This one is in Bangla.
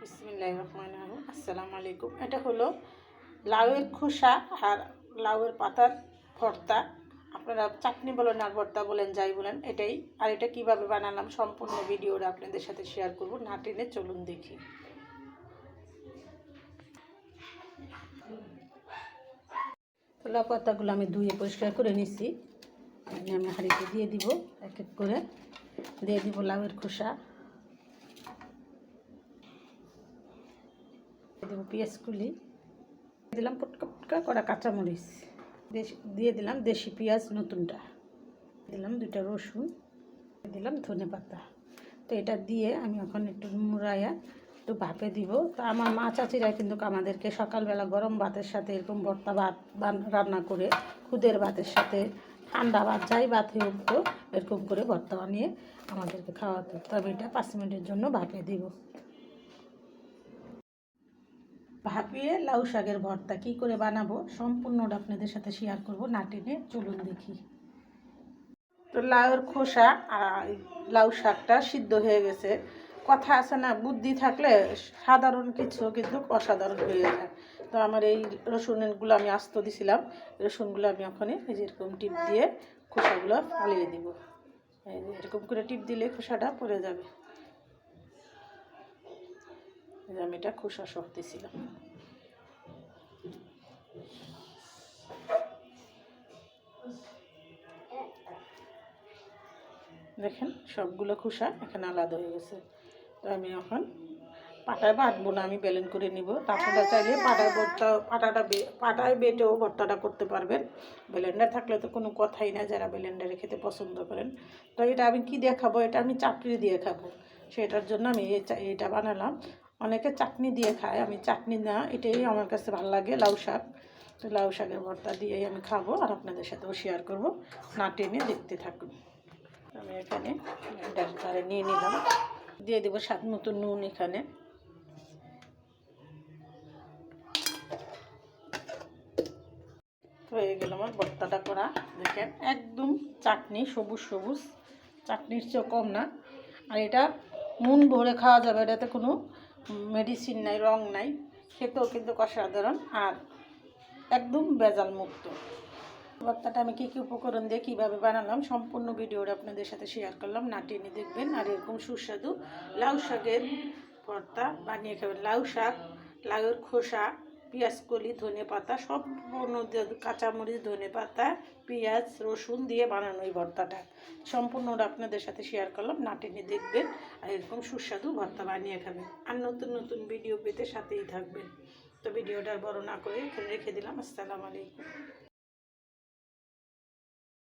বিসমিল্লাহির রহমানির রহিম। আসসালামু আলাইকুম। এটা হলো লাউয়ের খোসা আর লাউয়ের পাতার ভর্তা। আপনারা চাটনি বলেন আর ভর্তা বলেন, যাই বলেন, এটাই। আর এটা কীভাবে বানালাম সম্পূর্ণ ভিডিওটা আপনাদের সাথে শেয়ার করব। না টেনে চলুন দেখি। লাউ পাতাগুলো আমি ধুয়ে পরিষ্কার করে নিছি। আমি হাঁড়িতে দিয়ে দিব, এক এক করে। দিয়ে দিব লাউয়ের খোসা। দেবো পেঁয়াজ কুলি দিলাম পুটকা পুটকা করা কাঁচামরিচ। দিয়ে দিলাম দেশি পেঁয়াজ নতুনটা। দিলাম দুইটা রসুন। দিলাম ধনে পাতা। তো এটা দিয়ে আমি এখন একটু মুড়াইয়া একটু ভাপে দিব। তো আমার মা চাচিরা কিন্তু আমাদেরকে সকালবেলা গরম ভাতের সাথে এরকম ভর্তা ভাত রান্না করে খুদের ভাতের সাথে ঠান্ডা ভাত, যাই ভাত হোক তো এরকম করে ভর্তা বানিয়ে আমাদেরকে খাওয়াতো। তো আমি এটা পাঁচ মিনিটের জন্য ভাপে দিব। ভাপিয়ে লাউ শাকের ভর্তা। কী করে বানাবো? সম্পূর্ণটা আপনাদের সাথে শেয়ার করব। না টেনে চলুন দেখি। তো লাউয়ের খোসা আর লাউ শাকটা সিদ্ধ হয়ে গেছে। কথা আছে না, বুদ্ধি থাকলে সাধারণ কিছু কিন্তু অসাধারণ হয়ে যায়। তো আমার এই রসুনগুলো আমি আস্ত দিছিলাম। রসুনগুলো আমি ওখানে এই এরকম টিপ দিয়ে খোসাগুলো ফালিয়ে দিব। এরকম করে টিপ দিলে খোসাটা পড়ে যাবে। আমি এটা খোসা সহ দিছিলাম দেখেন, সবগুলো খোসা এখানে আলাদা হয়ে গেছে। তো আমি এখন পাটায় বাটবো না, আমি বেলেন করে নিব। আপনারা চাইলে পাটায় ভর্তা, পাটাটা পাটায় বেটেও ভর্তাটা করতে পারবেন। ব্লেন্ডার থাকলে তো কোনো কথাই না, যারা ব্লেন্ডারে খেতে পছন্দ করেন। তো এটা আমি কি দিয়ে খাব এটা আমি চাটনি দিয়ে খাব। সেটার জন্য আমি এটা বানালাম। অনেকে চাটনি দিয়ে খায়, আমি চাটনি না, এটাই আমার কাছে ভালো লাগে, লাউ শাক। তো লাউ শাকের ভর্তা দিয়েই আমি খাব আর আপনাদের সাথেও শেয়ার করব, না টেনে দেখতে থাকুন। আমি এখানে ডাল ধারে নিয়ে নিলাম। দিয়ে দেবো স্বাদ মতো নুন এখানে। হয়ে গেল আমার ভর্তাটা করা। দেখেন, একদম চাটনি, সবুজ সবুজ। চাটনির চেয়েও কম না। আর এটা নুন ভরে খাওয়া যাবে, এটাতে কোনো মেডিসিন নাই, রং নাই, খেতেও কিন্তু অসাধারণ আর একদম বেজাল মুক্ত ভর্তাটা আমি কী কী উপকরণ দিয়ে কীভাবে বানালাম সম্পূর্ণ ভিডিওটা আপনাদের সাথে শেয়ার করলাম, না টেনে দেখবেন। আর এরকম সুস্বাদু লাউ শাকের ভর্তা বানিয়ে খাবেন। লাউ শাক, লাউয়ের খোসা কলি, ধনে পাতা, সব কাঁচামরিচ, ধনে পাতা, পেঁয়াজ, রসুন দিয়ে বানানো এই ভর্তাটা। সম্পূর্ণটা আপনাদের সাথে শেয়ার করলাম, না টেনে দেখবেন আর এরকম সুস্বাদু ভর্তা বানিয়ে খাবেন। আর নতুন নতুন ভিডিও পেতে সাথেই থাকবেন। তো ভিডিওটা বড় না করে রেখে দিলাম, আসসালামু আলাইকুম।